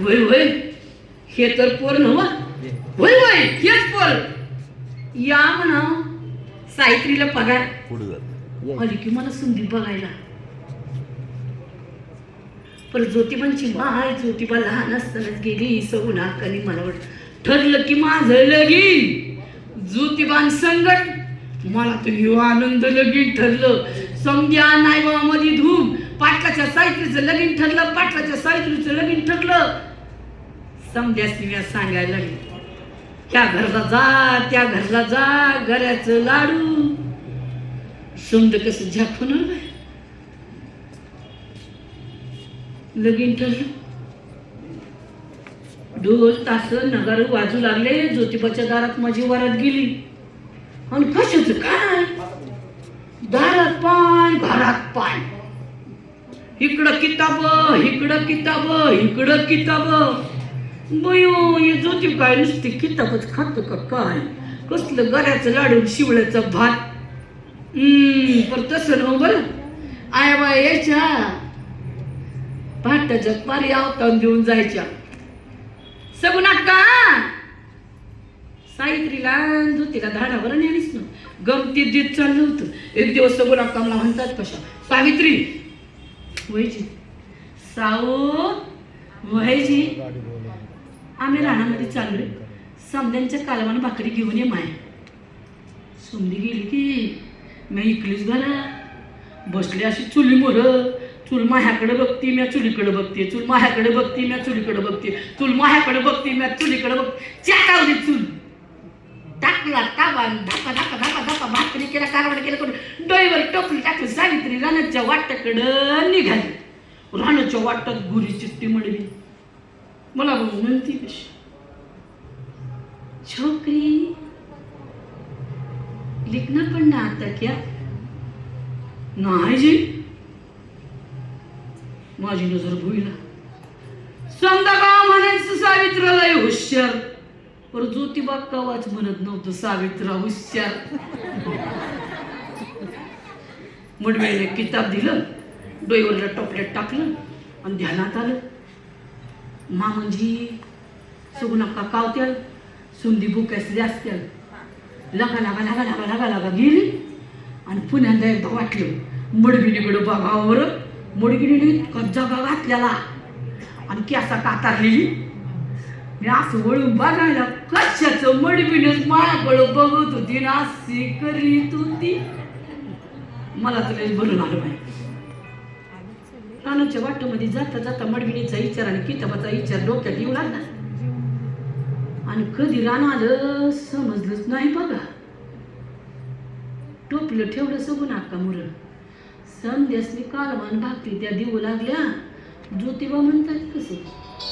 वय वय. हे तर पोर नव वय वय. हेच पोर. या म्हणा सावित्रीला पगार. आली की मला संधी बघायला. पर ज्योतिबांची माय ज्योतिबा लहान असतानाच गेली सगुण हक्काने मला वाटत ठरलं की माझं लगीन. ज्योतिबान संगट मला तर ह्यो आनंद लगीन ठरलं. समध्या नायबामध्ये धूम. पाटलाच्या साहित्रीचं लगीन ठरलं पाटलाच्या साहित्रीचं लगीन ठरलं. समध्यास मी सांगायला लागली. त्या घरला जा त्या घरला जा घराचं लाडू. समज कसं झाकून लगीन ठरलं. ढोल तास नगार वाजू लागले ज्योतिबाच्या दारात माझी वरात गेली. आणि कशाच काय? दारात पाय घरात पाय इकडं किताब इकडं किताब इकडं किताब. बयो हे काय नुसती किताबच खातो का काय? कसलं गऱ्याचं लाडू शिवळ्याचं भात. हम्म तसं न बरं. आया बा यायच्या. भाताच्या पारी आवतान देऊन जायच्या. सगुण का सावित्रीला ज्योतीला धाडावर नेलीच ना. गमती देत चाललं होतं. एक दिवस सगुण कामला मला म्हणतात कशा? सावित्री वयची साऊ वहायची आम्ही रानामध्ये चाललोय. समद्यांच्या कालवानं भाकरी घेऊन ये माय. समधी गेली की मी इकलीच घरा बसली अशी चुली मोर. चूल माह्याकडे बघती मी चुलीकडे बघते. चूल माह्याकडे बघती मी चुलीकडे बघते. चूल माह्याकडे बघते मी चुलीकडे बघते. चाटावली चूल. टाकला ताबा केला कारवाड केला करून डोईवर टोपली टाकली सावित्री रानाच्या वाट्याकडं निघाली. राणाच्या वाट्यात गुरी चिट्टी म्हणली मला म्हणती कशी छोकरी लिखना पडना आता क्या. नाही जी. माझी नजर भुईला. समजा का म्हणायचं सावित्रालय हुशार. पर ज्योतिबा कवाच म्हणत नव्हतं सावित्रा हुशार. मुडवेने किताब दिलं डोईवरला टॉपलेट टाकलं आणि ध्यानात आलं. मा म्हणजे सुगुणा कावत्याल सुंदी बुकासली असत्याल लगा लागा लागा लागा लागा लागा गेली आणि पुन्हा एकदा वाटलं मडगिणीकडं बघावर मडगिणीने इतका जगा घातलेला. आणि केसा कातारलेली. मी असं वळून बघायला कशाचं मडबिनच माझ्याकडं बघत होती ना अशी करीत होती. मला तुला भरून आलं नाही कानाच्या वाटेमध्ये जाता जाता मडबिणीचा विचार आणि किताबाचा विचार डोक्यात येऊ लागला. आणि कधी रान आलं समजलंच नाही बघा. टोपलं ठेवलं सगून आका मुरण संध्यासनी कालवान भाकरी त्या देऊ लागल्या. ज्योतिबा म्हणतात कसं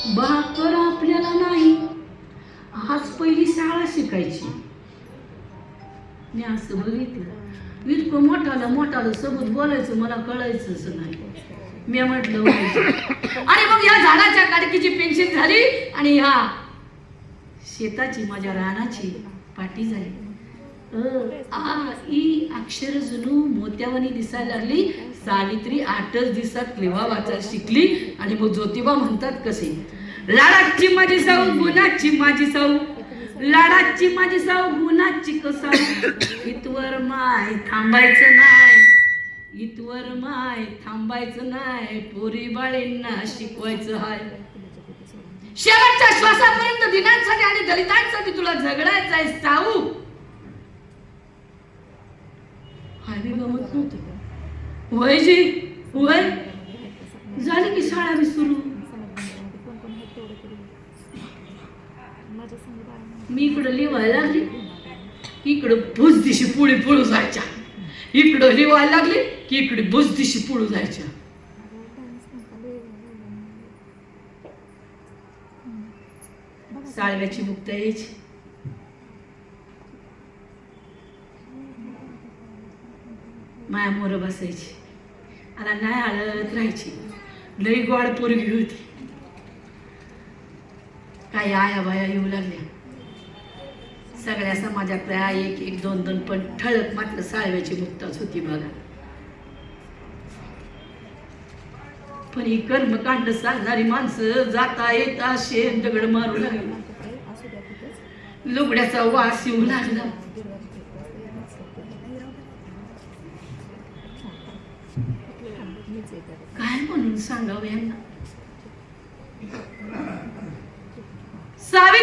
भाकर आपल्याला नाही. आज पहिली शाळा शिकायची. मी असं बघितलं. इतकं मोठाला मोठाला सोबत बोलायचं मला कळायचंच नाही. मी म्हटलं आणि मग या झाडाच्या काडकीची पेन्शन झाली आणि ह्या शेताची माझ्या रानाची पाठी झाली. आ ई अक्षर जुनू मोत्यावानी दिसायला लागली. सावित्री आठच दिवसात लिवा वाचा शिकली आणि मग ज्योतिबा म्हणतात कसे? लाडाची माझी साऊ गुणाची माझी साऊ लाडाची माझी साऊ गुणाची कसाऊ. इतवर माय थांबायचं नाही. इतवर माय थांबायचं नाही. पोरी बाळींना शिकवायचं हाय. शेवटच्या श्वासापर्यंत दिनांसाठी आणि दलितांसाठी तुला झगडायचं आहे साऊ. हायवे गमत नव्हतं. वय जी वय? झाली की शाळा मी सुरू? मी इकडं लिवायला लागली. इकडं भुजदिशी पुढे पळू जायच्या. इकडं लिवायला लागली की इकडे भुजदिशी पळू जायच्या. साळव्याची मुक्त यायची. माया मोर बसायची. आता नाही हळत राहायची. लई गोड पोरगी होती. काही आया बाया येऊ लागल्या. सगळ्या समाजातल्या एक एक दोन दोन पण ठळक मात्र साळव्याची मुक्ताच होती बघा. पण ही कर्मकांड सांगणारी माणसं जाता येता शेण दगड मारू लागली. लुगड्याचा वास येऊ लागला. काय म्हणून सांगावं यांना? सावित्री